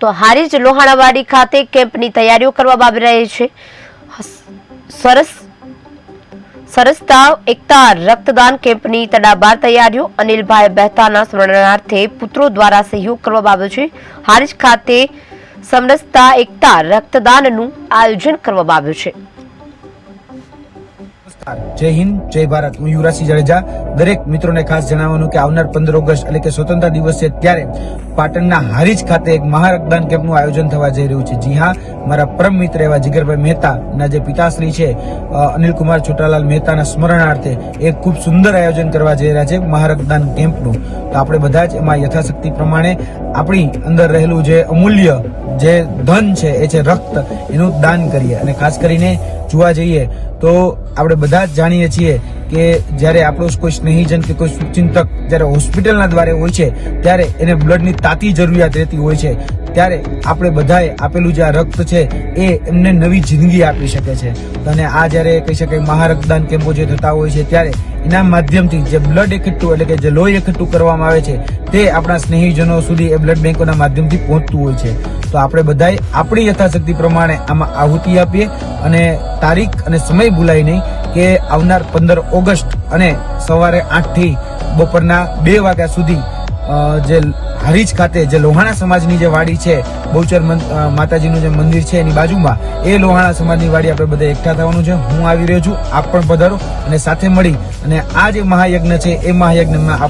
તો હારીજ લોહાણાવાડી ખાતે કેમ્પની તૈયારીઓ કરવામાં આવી રહી છે. સરસ સરસતા એકતા, રક્તદાન કેમ્પની તડાબાર તૈયારીઓ અનિલભાઈ મહેતાના સ્મરણાર્થે પુત્રો દ્વારા સહયોગ કરવામાં આવ્યો છે. હારીજ ખાતે સમરસતા, એકતા, રક્તદાનનું આયોજન કરવામાં આવ્યું છે. જય હિન્દ, જય ભારત. હું યુવરાજસિંહ જાડેજા. દરેક મિત્રોને ખાસ જણાવવાનું કે આવનાર પંદર ઓગસ્ટ એટલે કે સ્વતંત્ર દિવસ ત્યારે પાટણના હારીજ ખાતે એક મહારક્તદાન કેમ્પનું આયોજન થવા જઈ રહ્યું છે. જી હા, મારા પરમ મિત્ર એવા જીગરભાઈ મહેતાના જે પિતાશ્રી છે અનિલકુમાર છોટાલાલ મહેતાના સ્મરણાર્થે એક ખૂબ સુંદર આયોજન કરવા જઈ રહ્યા છે મહારક્તદાન કેમ્પનું. તો આપણે બધા જ એમાં યથાશક્તિ પ્રમાણે આપણી અંદર રહેલું જે અમૂલ્ય જે ધન છે, એ છે રક્ત, એનું દાન કરીએ. અને ખાસ કરીને જોવા જઈએ તો આપણે બધા જ જાણીએ છીએ કે જ્યારે આપણો કોઈ સ્નેહીજન કે કોઈ શુભચિંતક જ્યારે હોસ્પિટલના દ્વારે હોય છે, ત્યારે એને બ્લડની તાતી જરૂરિયાત રહેતી હોય છે. ત્યારે આપણે બધાએ આપેલું જે આ રક્ત છે, એ એમને નવી જિંદગી આપી શકે છે. અને આ જ્યારે કહી શકાય મહારક્તદાન કેમ્પો જે થતા હોય છે, ત્યારે એના માધ્યમથી જે બ્લડ એકઠું એટલે કે જે લોહી એકઠું કરવામાં આવે છે, તે આપણા સ્નેહીજનો સુધી એ બ્લડ બેંકોના માધ્યમથી પહોંચતું હોય છે. તો આપણે બધાએ આપણી યથાશક્તિ પ્રમાણે આમાં આહુતિ આપીએ અને તારીખ અને સમય ભૂલાય નહીં કે આવનાર પંદર ઓગસ્ટ અને સવારે આઠથી બપોરના બે વાગ્યા સુધી જે હારીજ ખાતે જે લોહાણા સમાજની જે વાડી છે, બહુચર માતાજીનું જે મંદિર છે એની બાજુમાં, એ લોહાણા સમાજની વાડી આપણે બધા એકઠા થવાનું છે. હું આવી રહ્યો છું, આપ પણ પધારો અને સાથે મળી અને આ જે મહાયજ્ઞ છે, એ મહાયજ્ઞમાં